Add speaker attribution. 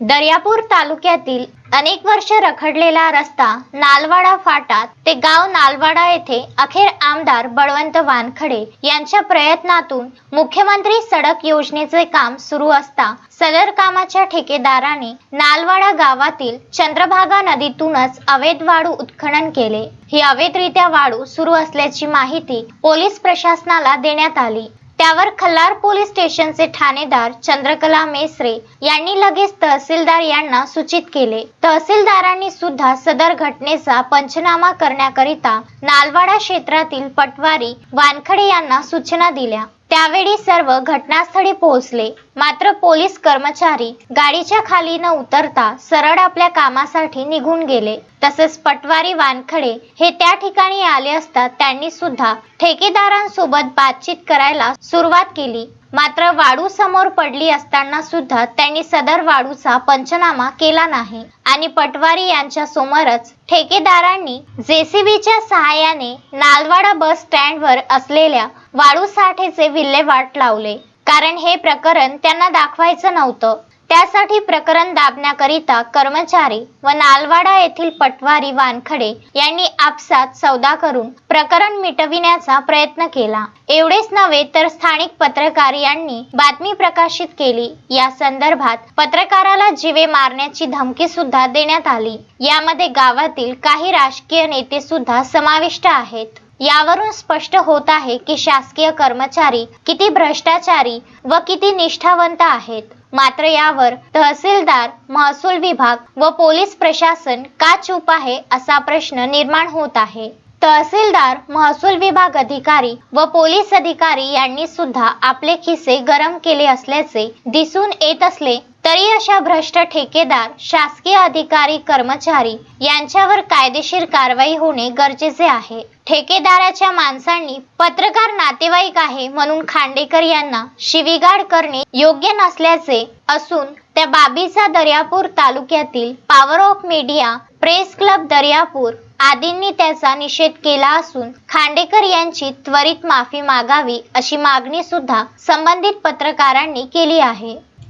Speaker 1: दर्यापूर तालुक्यातील अनेक वर्ष रखडलेला रस्ता नालवाडा फाटा ते गाव नालवाडा येथे अखेर आमदार बळवंत वानखडे यांच्या प्रयत्नातून मुख्यमंत्री सडक योजनेचे काम सुरू असता सदर कामाच्या ठेकेदाराने नालवाडा गावातील चंद्रभागा नदीतूनच अवैध वाळू उत्खनन केले. ही अवैधरित्या वाळू सुरू असल्याची माहिती पोलीस प्रशासनाला देण्यात आली. त्यावर खल्लार पोलीस स्टेशनचे ठाणेदार चंद्रकला मेसरे यांनी लगेच तहसीलदार यांना सूचित केले. तहसीलदारांनी सुद्धा सदर घटनेचा पंचनामा करण्याकरिता नालवाडा क्षेत्रातील पटवारी वानखडे यांना सूचना दिल्या. त्यावेळी सर्व घटनास्थळी पोहोचले. मात्र पोलीस कर्मचारी गाडीच्या खाली न उतरता सरळ आपल्या कामासाठी निघून गेले. तसेच पटवारी वानखडे हे त्या ठिकाणी आले असता त्यांनी सुद्धा ठेकेदारांसोबत बातचीत करायला सुरुवात केली. मात्र वाळू समोर पडली असताना सुद्धा त्यांनी सदर वाळूचा पंचनामा केला नाही. आणि पटवारी यांच्या समोरच ठेकेदारांनी जेसीबीच्या सहाय्याने नालवाडा बस स्टँडवर असलेल्या वाळू साठेचे विल्हेवाट लावले. कारण हे प्रकरण त्यांना दाखवायचं नव्हतं. त्यासाठी प्रकरण दाबण्याकरिता कर्मचारी व नालवाडा येथील पटवारी वानखडे यांनी आपसात सौदा करून प्रकरण मिटविण्याचा प्रयत्न केला. एवढेच नव्हे तर स्थानिक पत्रकार यांनी बातमी प्रकाशित केली. या संदर्भात पत्रकाराला जीवे मारण्याची धमकी सुद्धा देण्यात आली. यामध्ये गावातील काही राजकीय नेते सुद्धा समाविष्ट आहेत. यावरून स्पष्ट होत आहे की शासकीय कर्मचारी किती भ्रष्टाचारी व किती निष्ठावंत आहेत. मात्र यावर तहसीलदार महसूल विभाग व पोलीस प्रशासन का चूप आहे असा प्रश्न निर्माण होत आहे. तहसीलदार महसूल विभाग अधिकारी व पोलीस अधिकारी यांनी सुद्धा आपले खिसे गरम केले असल्याचे दिसून येत असले तरी अशा भ्रष्ट ठेकेदार शासकीय अधिकारी कर्मचारी यांच्यावर कायदेशीर कारवाई होणे गरजेचे आहे. ठेकेदाराच्या माणसांनी पत्रकार नातेवाईक आहे म्हणून खांडेकर यांना शिवीगाळ करणे योग्य नसल्याचे असून त्या बाबीचा दर्यापूर तालुक्यातील power of media press club Daryapur आदींनी त्याचा निषेध केला असून खांडेकर यांची त्वरित माफी मागावी अशी मागणी सुद्धा संबंधित पत्रकारांनी केली आहे.